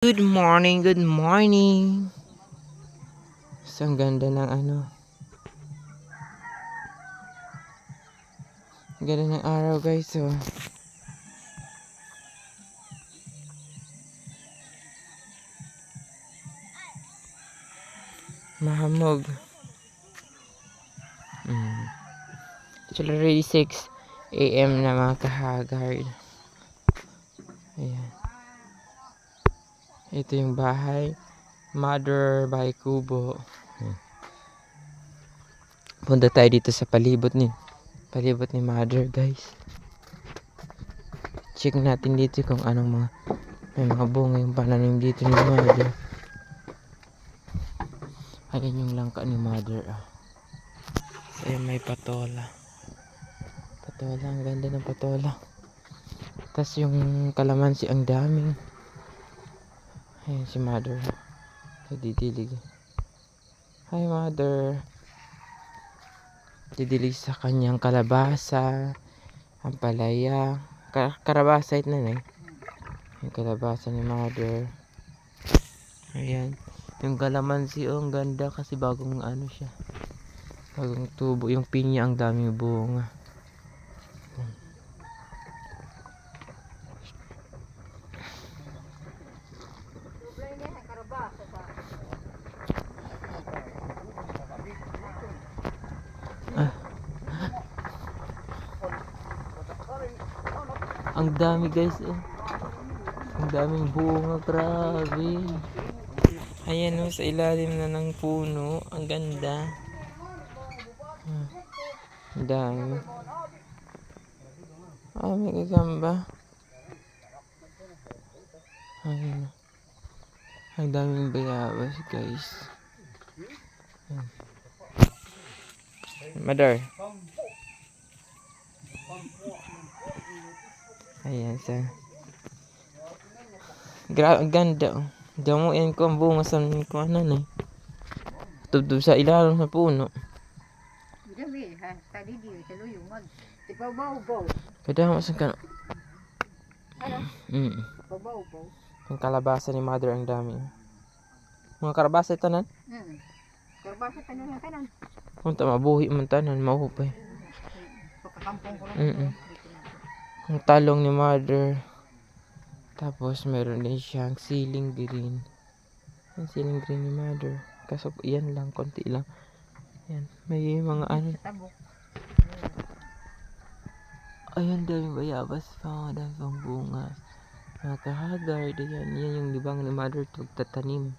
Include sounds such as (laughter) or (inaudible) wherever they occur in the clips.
Good morning, good morning. So, ang ganda ng ano. Ang ganda ng araw guys, oh. Mahamog. Mm. It's already 6 a.m. na mga kahagard. Ayan. Ito yung bahay. Mother by Kubo. Ayan. Punta tayo dito sa palibot ni palibot ni Mother, guys. Check natin dito kung anong mga may mga bunga yung pananim dito ni Mother. Ayan yung langka ni Mother, ah. Ayan may patola. Patola, ang ganda ng patola. Tapos yung kalamansi ang daming. Ayan si Mother. Nadidilig. Hi Mother. Didilig sa kanyang kalabasa. Ang palaya. Ka karabasa ito na Yung kalabasa ni Mother. Ayan. Yung kalamansi oh, ang ganda kasi bagong ano siya. Bagong tubo. Yung pinya ang daming bunga. Ang dami guys oh. Ang daming bunga, grabe. Ayan oh, sa ilalim na ng puno. Ang ganda. Hmm. Ang dami. Ah, may gagamba. Ayan. oh. Ang daming bayabas guys. Hmm. Madar. Ayan sa. Gra ang ganda. oh. Damuin ko ang bunga sa ko ano na. Tubtub sa ilalim sa puno. Dami ha, tadi di sa luyong mag. Ipabaw-baw. Kada mo sa kan. Ano? Mm. Ipabaw-baw. Yung kalabasa ni mother ang dami. Mga kalabasa ito nan. Hmm. Karbasa ka na kanan. Punta mabuhi man tanan mahupay. Pagkakampong ko lang. Mm-mm. Ang talong ni mother. Tapos meron din siyang ceiling green. Ang ceiling green ni mother. Kaso yan lang, konti lang. Yan. May mga ano. Ayun, daming bayabas pa. Dami pang bunga. Mga kahagard. Yan, yan yung libang ni mother tatanim.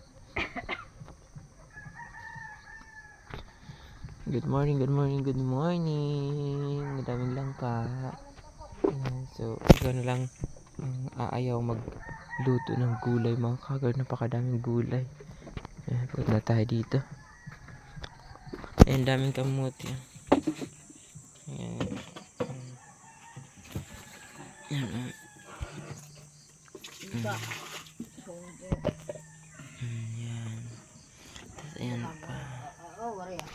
Good morning, good morning, good morning. Ang daming langka. Ayan, so, ikaw na lang ang aayaw magluto ng gulay. Mga kahagard, napakadaming gulay. Ayan, punta tayo dito. Ayan, daming kamuti. Ayan. Ayan, ah. Iba. Ayan. Tapos ayan pa. Oh, wari ah.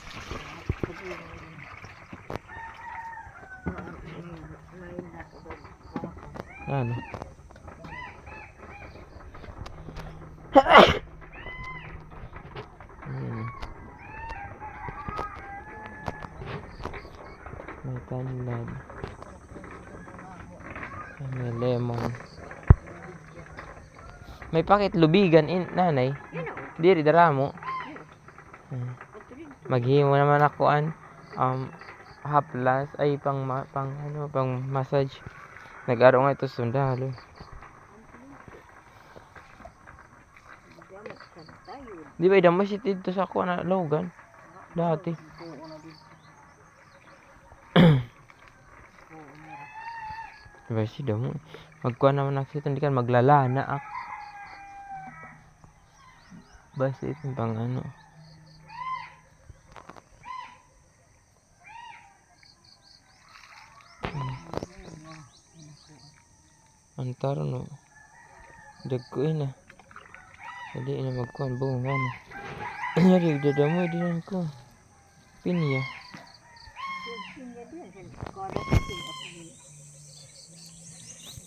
Ano? Ayan. May tanlad. May lemon. May pakit lubigan in nanay. Diri daramo. Maghimo naman ako an um haplas ay pang pang ano pang massage. Nag-aro nga ito sundalo. Di ba idam si dito sa ako na Logan? Dati. Diba si damo? Magkuha naman nakita hindi ka maglalana ak. Basta ito pang ano. Antar no. Dagko na. Dali na magkuhan bunga na. Yari, (clears throat) dadamoy din ko. Pinya.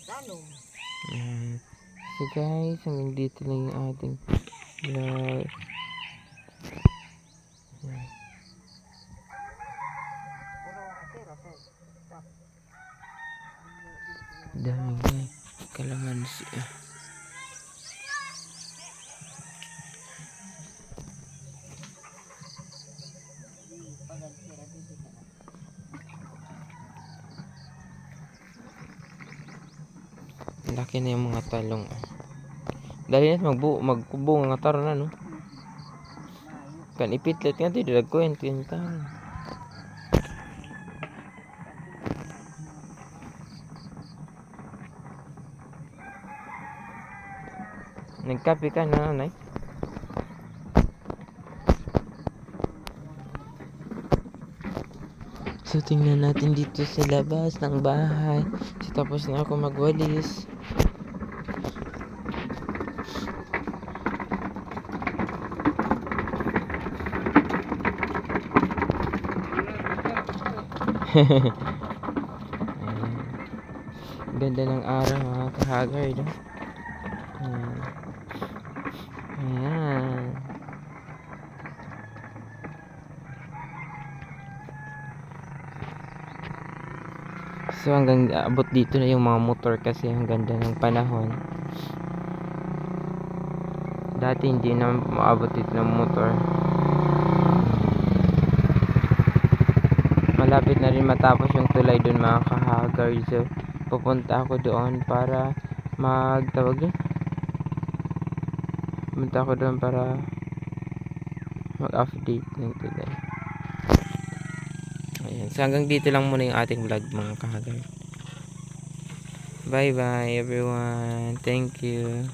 Tanong. Ayan. So guys, hanggang dito lang yung ating vlog. Dami guys. Kalamansi. ah. Laki na yung mga talong. ah. Dali na magbu magbunga nga taron na no. Kan ipitlet nga ti dagkuan tin taron. Nagkape ka na nanay? So tingnan natin dito sa labas ng bahay. So, tapos na ako magwalis. (laughs) Ganda ng araw mga kahagard. oh. Ayan. Ayan. So hanggang abot dito na yung mga motor kasi ang ganda ng panahon. Dati hindi na maabot dito ng motor. Malapit na rin matapos yung tulay doon mga kahagar. So pupunta ako doon para magtawag yun. Pupunta ako doon para mag-update ng tulay. Ayan. So hanggang dito lang muna yung ating vlog mga kahagar. Bye bye everyone. Thank you.